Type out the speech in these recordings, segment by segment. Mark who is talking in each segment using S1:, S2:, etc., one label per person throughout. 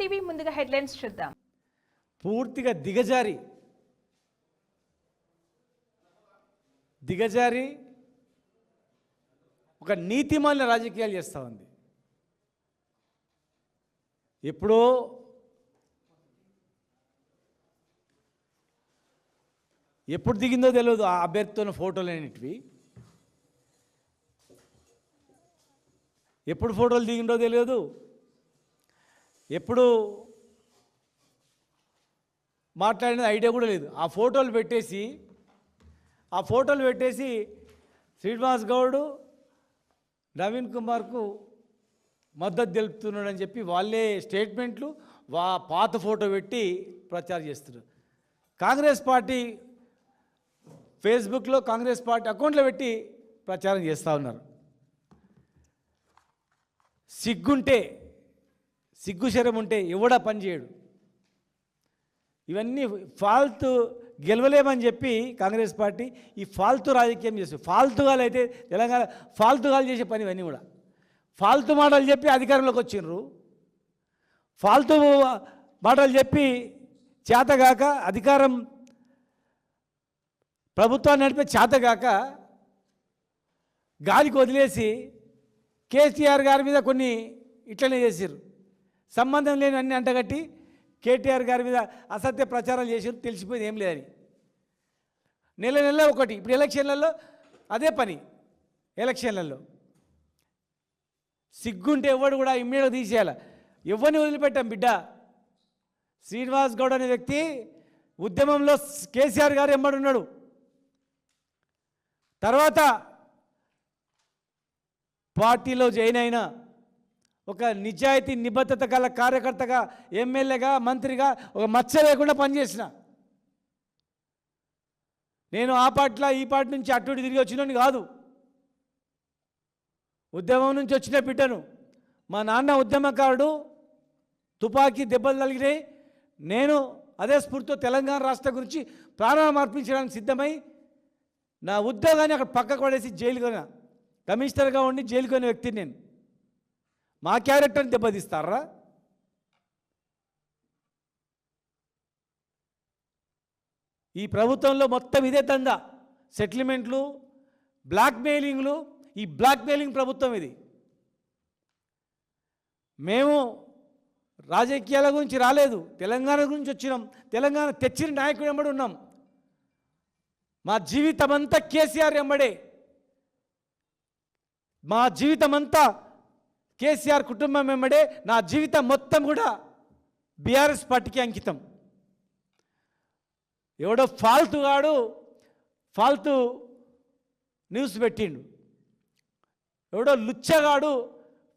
S1: TV ముందుగా headlines చూద్దాం.
S2: పూర్తిగా దిగజారి. దిగజారి ఒక నీతిమాలిన రాజకీయాలు చేస్తూ ఉంది. ఎప్పుడో ఎప్పుడు దిగిందో తెలియదు ఆ అభ్యర్థితో ఫోటోలు అనేటివి ఎప్పుడు ఫోటోలు దిగిందో తెలియదు ఎప్పుడు మాట్లాడిన ఐడియా కూడా లేదు. ఆ ఫోటోలు పెట్టేసి ఆ ఫోటోలు పెట్టేసి శ్రీనివాస్ గౌడ్ నవీన్ కుమార్కు మద్దతు తెలుపుతున్నాడని చెప్పి వాళ్ళే స్టేట్మెంట్లు వా పాత ఫోటో పెట్టి ప్రచారం చేస్తున్నారు. కాంగ్రెస్ పార్టీ ఫేస్బుక్లో కాంగ్రెస్ పార్టీ అకౌంట్లో పెట్టి ప్రచారం చేస్తూ ఉన్నారు. సిగ్గుంటే సిగ్గుశరం ఉంటే ఎవడా పని చేయడు. ఇవన్నీ ఫాల్తు గెలవలేమని చెప్పి కాంగ్రెస్ పార్టీ ఈ ఫాల్తు రాజకీయం చేస్తుంది. ఫాల్తుగాలు అయితే తెలంగాణ ఫాల్తుగాలు చేసే పని ఇవన్నీ కూడా. ఫాల్తు మాటలు చెప్పి అధికారంలోకి వచ్చిండ్రు. ఫాల్తు మాటలు చెప్పి చేతగాక అధికారం ప్రభుత్వాన్ని నడిపే చేతగాక గాలికి వదిలేసి కేసీఆర్ గారి మీద కొన్ని ఇట్లనే చేసారు సంబంధం లేని అన్ని అంటగట్టి కేటీఆర్ గారి మీద అసత్య ప్రచారాలు చేసారు తెలిసిపోయింది ఏం లేదని. నెల నెల ఒకటి ఇప్పుడు ఎలక్షన్లలో అదే పని ఎలక్షన్లలో. సిగ్గుంటే ఎవడు కూడా ఇమ్మీడియట్గా తీసేయాలి. ఎవరిని వదిలిపెట్టాం బిడ్డ? శ్రీనివాస్ గౌడ్ అనే వ్యక్తి ఉద్యమంలో కేసీఆర్ గారు ఎమ్మడున్నాడు. తర్వాత పార్టీలో జాయిన్ అయిన ఒక నిజాయితీ నిబద్ధత గల కార్యకర్తగా ఎమ్మెల్యేగా మంత్రిగా ఒక మచ్చ లేకుండా పనిచేసిన. నేను ఆ పార్టీలో ఈ పార్టీ నుంచి అటు తిరిగి వచ్చినని కాదు. ఉద్యమం నుంచి వచ్చిన బిడ్డను. మా నాన్న ఉద్యమకారుడు తుపాకీ దెబ్బలు తగిలినాయి. నేను అదే స్ఫూర్తితో తెలంగాణ రాష్ట్రం గురించి ప్రాణాలు అర్పించడానికి సిద్ధమై నా ఉద్యోగాన్ని అక్కడ పక్కకు పడేసి జైలుకొని కమిషనర్గా ఉండి జైలుకొని వ్యక్తిని నేను. మా క్యారెక్టర్ని దెబ్బతీస్తారా? ఈ ప్రభుత్వంలో మొత్తం ఇదే దందా. సెటిల్మెంట్లు బ్లాక్మెయిలింగ్లు ఈ బ్లాక్మెయిలింగ్ ప్రభుత్వం ఇది. మేము రాజకీయాల గురించి రాలేదు. తెలంగాణ గురించి వచ్చినాం. తెలంగాణ తెచ్చిన నాయకుడు ఎంబడి ఉన్నాం. మా జీవితం అంతా కేసీఆర్ ఎంబడే మా జీవితం అంతా కేసీఆర్ కుటుంబం వెంబడే నా జీవితం మొత్తం కూడా బీఆర్ఎస్ పార్టీకి అంకితం. ఎవడో ఫాల్తు గాడు ఫాల్తు న్యూస్ పెట్టిండు. ఎవడో లుచ్చగాడు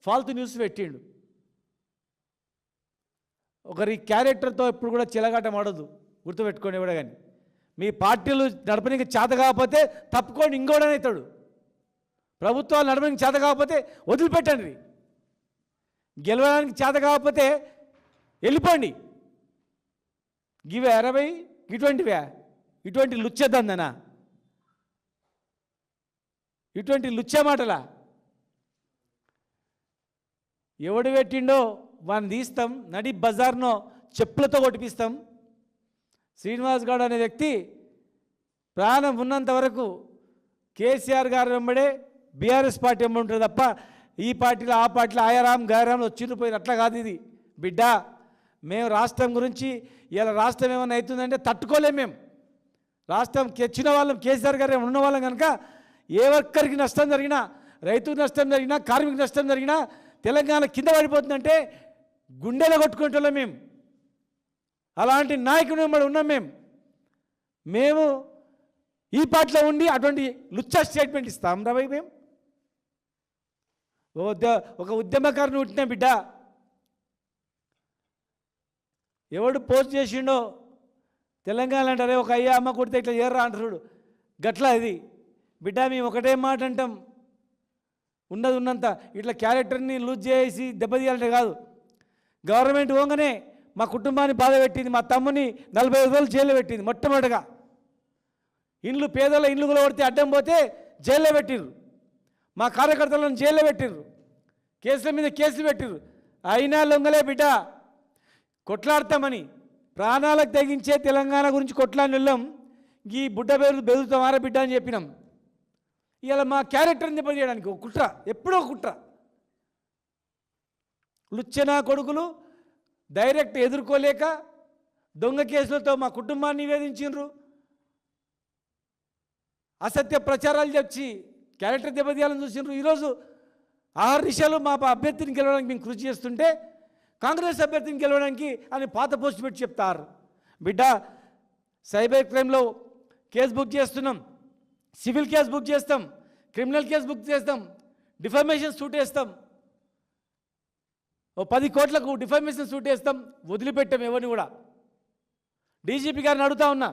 S2: ఫాల్తు న్యూస్ పెట్టిండు. ఒకరి క్యారెక్టర్తో ఎప్పుడు కూడా చిలగాటం ఆడదు గుర్తుపెట్టుకోండి ఎవడ కానీ మీ పార్టీలు నడపడానికి చేత కాకపోతే తప్పుకోండి ఇంకోడనవుతాడు ప్రభుత్వాలు నడపడానికి చేత కాకపోతే వదిలిపెట్టండి. గెలవడానికి చేత కాకపోతే వెళ్ళిపోండి. గివే అరవై ఇటువంటివే? ఇటువంటి లుచ్చదందనా ఇటువంటి లుచ్చ మాటలా? ఎవడు పెట్టిండో వాడిని తీస్తాం నడి బజార్నో చెప్పులతో కొట్టిపిస్తాం. శ్రీనివాస్ గౌడ్ అనే వ్యక్తి ప్రాణం ఉన్నంత వరకు కేసీఆర్ గారు వెంబడే బీఆర్ఎస్ పార్టీ వెంబడి ఉంటుంది తప్ప ఈ పార్టీలో ఆ పార్టీలో ఆయారాం గాయరాంలో వచ్చిరిపోయిన అట్లా కాదు ఇది. బిడ్డ మేము రాష్ట్రం గురించి ఇలా రాష్ట్రం ఏమైనా అవుతుందంటే తట్టుకోలేం మేము రాష్ట్రం తెచ్చిన వాళ్ళం కేసీఆర్ గారు ఉన్న వాళ్ళం కనుక ఏ ఒక్కరికి నష్టం జరిగినా రైతుకు నష్టం జరిగినా కార్మిక నష్టం జరిగినా తెలంగాణ కింద పడిపోతుందంటే గుండెలో కొట్టుకుంటున్నాం మేము అలాంటి నాయకుడు వెంబడి ఉన్నాం మేము మేము ఈ పార్టీలో ఉండి అటువంటి లుచ్చా స్టేట్మెంట్ ఇస్తాం రా మేము ఒక ఉద్యమకారుని పుట్టిన బిడ్డ. ఎవడు పోస్ట్ చేసిండో తెలంగాణ అంటారే ఒక అయ్యా అమ్మ కొడితే ఇట్లా ఏర్రా అంటారు గట్లా ఇది. బిడ్డ మేము ఒకటే మాట అంటాం. ఉన్నది ఉన్నంత. ఇట్లా క్యారెక్టర్ని లూజ్ చేసి దెబ్బతీయాలంటే కాదు. గవర్నమెంట్ పోగానే మా కుటుంబాన్ని బాధ పెట్టింది మా తమ్ముని నలభై ఐదు రోజులు జైల్లో పెట్టింది మొట్టమొదటిగా. ఇండ్లు పేదల ఇండ్లు కూడా కొడితే అడ్డం పోతే జైల్లో పెట్టిండ్రు మా కార్యకర్తలను జైల్లో పెట్టిర్రు. కేసుల మీద కేసులు పెట్టిర్రు. అయినా లొంగలే బిడ్డ. కొట్లాడతామని ప్రాణాలకు తెగించే తెలంగాణ గురించి కొట్లాడిన వెళ్ళాం. ఈ బుడ్డ పేరు బెదురుతామారా బిడ్డ అని చెప్పినాం. ఇలా మా క్యారెక్టర్ని దెబ్బతీయడానికి ఒక కుట్ర ఎప్పుడో ఒక కుట్ర. లుచ్చనా కొడుకులు డైరెక్ట్ ఎదుర్కోలేక దొంగ కేసులతో మా కుటుంబాన్ని నివేదించిండ్రు. అసత్య ప్రచారాలు చెప్పి క్యారెక్టర్ దెబ్బతీయాలని చూసినారు ఈరోజు ఆరు నిమిషాలు మా అభ్యర్థిని గెలవడానికి మేము కృషి చేస్తుంటే కాంగ్రెస్ అభ్యర్థిని గెలవడానికి అని పాత పోస్ట్ పెట్టి చెప్తారు. బిడ్డ సైబర్ క్రైమ్లో కేసు బుక్ చేస్తున్నాం. సివిల్ కేసు బుక్ చేస్తాం. క్రిమినల్ కేసు బుక్ చేస్తాం. డిఫర్మేషన్ సూట్ వేస్తాం. ఓ పది కోట్లకు డిఫర్మేషన్ సూట్ వేస్తాం. వదిలిపెట్టాం ఎవరిని కూడా. డీజీపీ గారిని అడుగుతా ఉన్నా.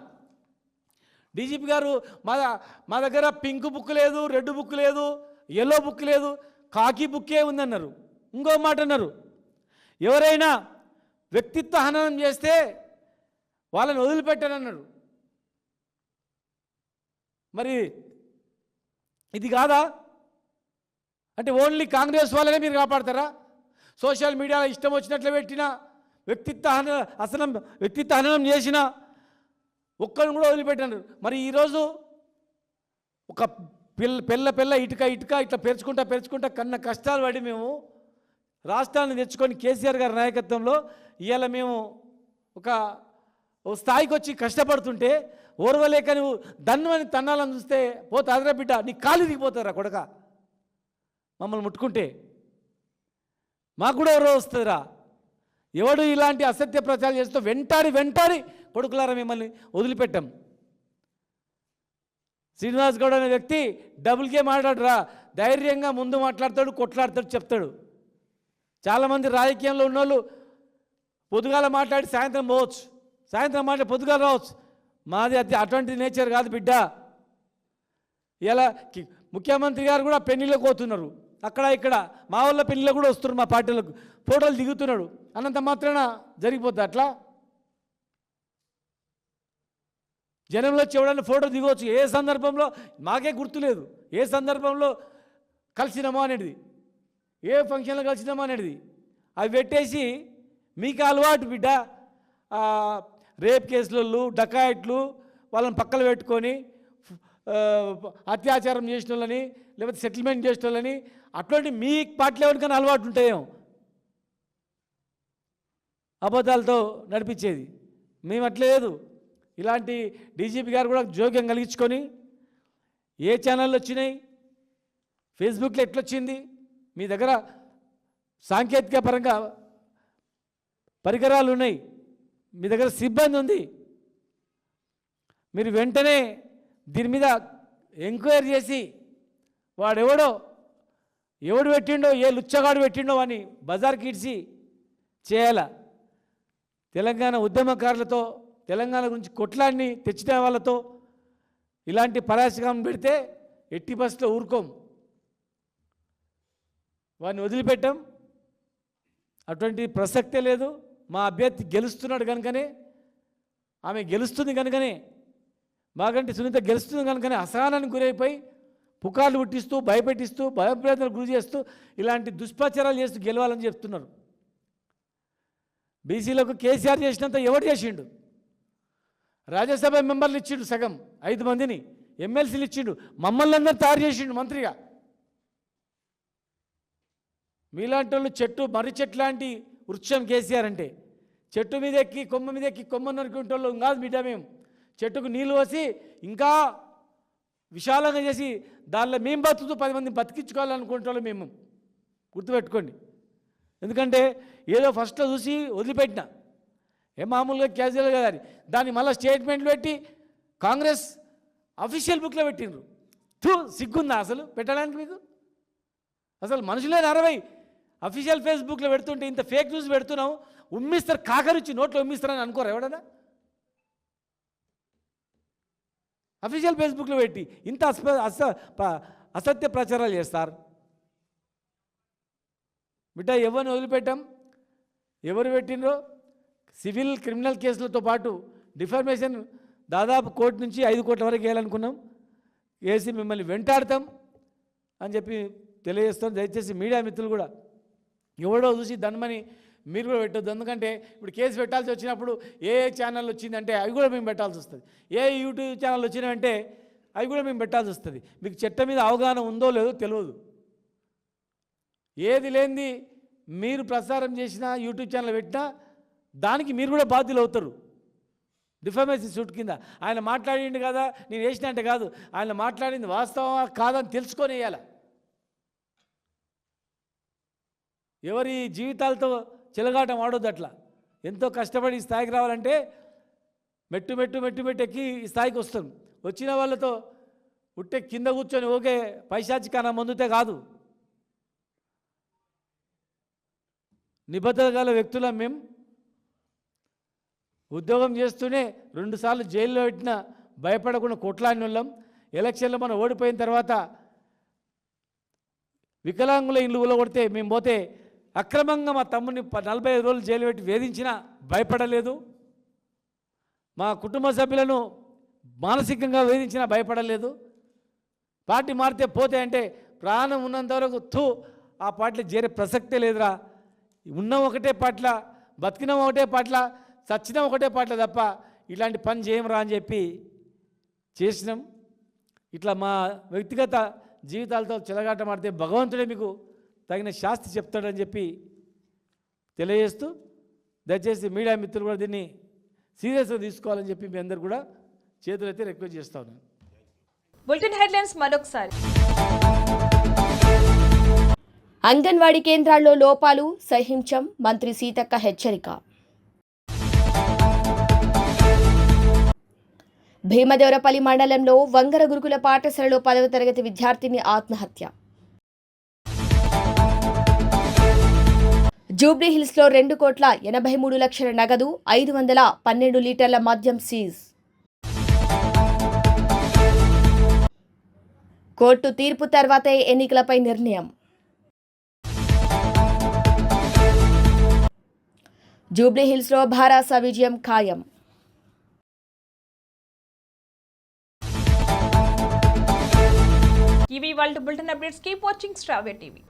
S2: డీజీపీ గారు మా మా దగ్గర పింక్ బుక్ లేదు రెడ్ బుక్ లేదు ఎల్లో బుక్ లేదు కాకి బుక్కే ఉందన్నారు. ఇంకో మాట అన్నారు. ఎవరైనా వ్యక్తిత్వ హననం చేస్తే వాళ్ళని వదిలిపెట్టానన్నారు. మరి ఇది కాదా? అంటే ఓన్లీ కాంగ్రెస్ వాళ్ళనే మీరు కాపాడతారా? సోషల్ మీడియాలో ఇష్టం వచ్చినట్లు పెట్టిన వ్యక్తిత్వ హన అసలు వ్యక్తిత్వ హననం చేసినా ఒక్కరిని కూడా వదిలిపెట్టాను మరి ఈరోజు ఒక పిల్ల పిల్ల పిల్ల ఇటుక ఇటుక ఇట్లా పెరుచుకుంటా పెరుచుకుంటా కన్న కష్టాలు పడి మేము రాష్ట్రాన్ని తెచ్చుకొని కేసీఆర్ గారి నాయకత్వంలో ఇవాళ మేము ఒక స్థాయికి వచ్చి కష్టపడుతుంటే ఓర్వలేక నువ్వు దన్ను తన్నాలని చూస్తే పోతే అదరా బిడ్డ నీ కాలు దిగిపోతారా కొడక. మమ్మల్ని ముట్టుకుంటే మాకు కూడా ఎవరో వస్తుందిరా. ఎవడు ఇలాంటి అసత్య ప్రచారం చేస్తూ వెంటాడి వెంటాడి కొడుకులారా మిమ్మల్ని వదిలిపెట్టాం. శ్రీనివాస్ గౌడ్ అనే వ్యక్తి డబుల్ గేమ్ ఆడాడురా ధైర్యంగా ముందు మాట్లాడతాడు కొట్లాడతాడు చెప్తాడు. చాలామంది రాజకీయంలో ఉన్నోళ్ళు పొద్దుగాల మాట్లాడి సాయంత్రం పోవచ్చు. సాయంత్రం మాట్లాడి పొద్దుగాల రావచ్చు. మాది అది అటువంటి నేచర్ కాదు బిడ్డ. ఇలా కి- ముఖ్యమంత్రి గారు కూడా పెన్నిలో పోతున్నారు అక్కడ ఇక్కడ మా వాళ్ళ పెళ్ళిలో కూడా వస్తున్నారు మా పార్టీలకు. ఫోటోలు దిగుతున్నాడు. అన్నంత మాత్రాన జరిగిపోద్ది అట్లా? జనంలో చెవడానికి ఫోటో దిగవచ్చు. ఏ సందర్భంలో? మాకే గుర్తులేదు. ఏ సందర్భంలో కలిసినామో అనేది? ఏ ఫంక్షన్లో కలిసినామో అనేది? అవి పెట్టేసి మీకు అలవాటు బిడ్డ. రేప్ కేసులు డకాయిట్లు వాళ్ళని పక్కన పెట్టుకొని అత్యాచారం చేసిన వాళ్ళని లేకపోతే సెటిల్మెంట్ చేసిన వాళ్ళని అటువంటి మీ పార్టీలో ఎవరికైనా అలవాటు ఉంటాయేమో అబద్ధాలతో నడిపించేది. మేము అట్లేదు ఇలాంటి డీజీపీ గారు కూడా జోక్యం కలిగించుకొని ఏ ఛానళ్ళు వచ్చినాయి? ఫేస్బుక్లో ఎట్లొచ్చింది మీ దగ్గర సాంకేతిక పరంగా పరికరాలు ఉన్నాయి. మీ దగ్గర సిబ్బంది ఉంది. మీరు వెంటనే దీని మీద ఎంక్వైరీ చేసి వాడెవడో ఎవడు పెట్టిండో ఏ లుచ్చగాడు పెట్టిండో అని బజార్ కిడ్చి చేయాల. తెలంగాణ ఉద్యమకారులతో తెలంగాణ గురించి కొట్లాడిని తెచ్చిన వాళ్ళతో ఇలాంటి పరాశకం పెడితే ఎట్టి బస్సులో ఊరుకోం. వాడిని వదిలిపెట్టాం. అటువంటి ప్రసక్తే లేదు. మా అభ్యర్థి గెలుస్తున్నాడు కనుకనే ఆమె గెలుస్తుంది కనుకనే మాకంటే సునీత గెలుస్తుంది కనుకనే అసహనానికి గురైపోయి పుకార్లు పుట్టిస్తూ భయపెట్టిస్తూ భయప్రదలకు గురి చేస్తూ ఇలాంటి దుష్ప్రచారాలు చేస్తూ గెలవాలని చెప్తున్నారు. బీసీలకు కేసీఆర్ చేసినంత ఎవడు చేసిండు? రాజ్యసభ మెంబర్లు ఇచ్చిండు సగం ఐదు మందిని. ఎమ్మెల్సీలు ఇచ్చిండు. మమ్మల్ని అందరూ తయారు చేసిండు మంత్రిగా. మీలాంటి వాళ్ళు చెట్టు మర్రి చెట్టు లాంటి వృక్షం కేసీఆర్ అంటే. చెట్టు మీద ఎక్కి కొమ్మ మీద ఎక్కి కొమ్మ నరుకుంటే వాళ్ళు కాదు బిడ్డ మేము. చెట్టుకు నీళ్ళు పోసి ఇంకా విశాలంగా చేసి దానిలో మేము బతుకుతూ పది మంది బతికించుకోవాలనుకుంటే మేము. గుర్తుపెట్టుకోండి. ఎందుకంటే ఏదో ఫస్ట్లో చూసి వదిలిపెట్టిన. ఏ మామూలుగా క్యాజువల్ కదా. అని దాన్ని మళ్ళీ స్టేట్మెంట్లు పెట్టి కాంగ్రెస్ అఫీషియల్ బుక్లో పెట్టిండ్రు. తూ సిగ్గుందా అసలు? పెట్టడానికి మీకు? అసలు మనుషులేని అరవై అఫీషియల్ ఫేస్బుక్లో పెడుతుంటే ఇంత ఫేక్ న్యూస్ పెడుతున్నావు. ఉమ్మిస్తారు కాకరిచ్చి నోట్లో ఉమ్మిస్తారని అనుకోరు ఎవడన్నా? అఫీషియల్ ఫేస్బుక్లో పెట్టి ఇంత అస్ప అస అసత్య ప్రచారాలు చేస్తారు. బిడ్డ ఎవరిని వదిలిపెట్టాం? ఎవరు పెట్టినరో సివిల్ క్రిమినల్ కేసులతో పాటు డిఫర్మేషన్ దాదాపు కోటి నుంచి ఐదు కోట్ల వరకు వేయాలనుకున్నాం. వేసి మిమ్మల్ని వెంటాడతాం అని చెప్పి తెలియజేస్తాం. దయచేసి మీడియా మిత్రులు కూడా ఎవడో చూసి ధనమని మీరు కూడా పెట్టొద్దు. ఎందుకంటే ఇప్పుడు కేసు పెట్టాల్సి వచ్చినప్పుడు ఏ ఛానల్ వచ్చిందంటే అవి కూడా మేము పెట్టాల్సి వస్తుంది. ఏ యూట్యూబ్ ఛానల్ వచ్చినాయంటే అవి కూడా మేము పెట్టాల్సి వస్తుంది. మీకు చట్టం మీద అవగాహన ఉందో లేదో తెలియదు. ఏది లేనిది మీరు ప్రసారం చేసిన యూట్యూబ్ ఛానల్ పెట్టినా దానికి మీరు కూడా బాధ్యులు అవుతారు. డిఫమేషన్ సూట్ కింద. ఆయన మాట్లాడిండు కదా నేను వేసిన అంటే కాదు. ఆయన మాట్లాడింది వాస్తవమా కాదని తెలుసుకొని వేయాల. ఎవరి జీవితాలతో చిలగాటం ఆడొద్దు అట్లా ఎంతో కష్టపడి ఈ స్థాయికి రావాలంటే మెట్టు మెట్టు మెట్టు మెట్టు ఎక్కి ఈ స్థాయికి వస్తాం. వచ్చిన వాళ్ళతో ఉట్టే కింద కూర్చొని ఓకే పైశాచికాన మందుతే కాదు. నిబద్ధత గల వ్యక్తులం మేము ఉద్యోగం చేస్తూనే రెండుసార్లు జైల్లో పెట్టిన భయపడకుండా కొట్లాడిన వాళ్ళం ఎలక్షన్లో మనం ఓడిపోయిన తర్వాత వికలాంగుల ఇల్లు కొడితే మేము పోతే అక్రమంగా మా తమ్ముని నలభై ఐదు రోజులు జైలు పెట్టి వేధించినా భయపడలేదు. మా కుటుంబ సభ్యులను మానసికంగా వేధించినా భయపడలేదు. పార్టీ మారితే పోతే అంటే ప్రాణం ఉన్నంత వరకు ఆ పార్టీలో చేరే ప్రసక్తే లేదురా. ఉన్న ఒకటే పాటల బతికిన ఒకటే పాటల చచ్చిన ఒకటే పాటల తప్ప ఇలాంటి పని చేయమరా అని చెప్పి చేసినాం. ఇట్లా మా వ్యక్తిగత జీవితాలతో చిలగాటమాడితే భగవంతుడే మీకు తగిన శాస్తి చెప్తాడని చెప్పి తెలియజేస్తూ దయచేసి మీడియా మిత్రులు కూడా దీన్ని సీరియస్గా తీసుకోవాలని చెప్పి మీ అందరు కూడా చేతులైతే రిక్వెస్ట్ చేస్తా ఉన్నాను.
S1: బులెటిన్ హెడ్లైన్స్ మరొకసారి.
S3: అంగన్వాడీ కేంద్రాల్లో లోపాలు సహించం మంత్రి సీతక్క హెచ్చరిక. భీమదేవరపల్లి మండలంలో వంగర గురుకుల పాఠశాలలో పదవ తరగతి విద్యార్థిని ఆత్మహత్య. జూబ్లీ హిల్స్లో రెండు కోట్ల ఎనభై మూడు లక్షల నగదు ఐదు వందల పన్నెండు లీటర్ల మద్యం సీజ్. కోర్టు తీర్పు తర్వాతే ఎన్నికలపై నిర్ణయం. జూబ్లీహిల్స్లో భారాస విజయం ఖాయం.
S1: ఇవి వాళ్ళ బులెటిన్ అప్డేట్స్ కీప్ వాచింగ్ స్ట్రావే టీవీ.